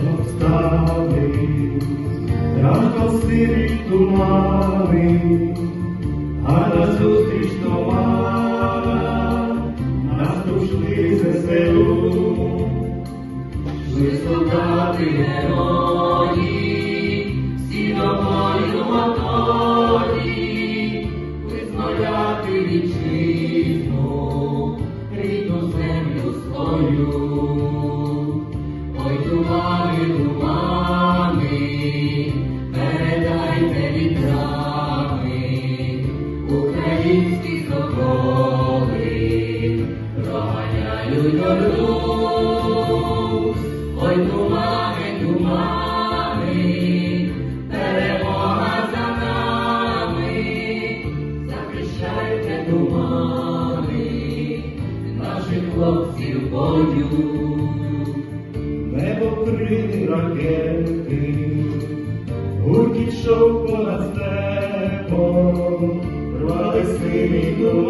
знов стали, ранком тумани, а назустріч нова, нас пройшли ЗСУ. Ви солдати герої, всі до бою готові, визволяти рідну землю свою. Вітрами, українські соколи, проганяють орду. Ой, тумани, тумани, перемога за нами, захищайте тумани, наших хлопців бою. Небо крили ракети, гуркіт шов понад степом, рвали тумани.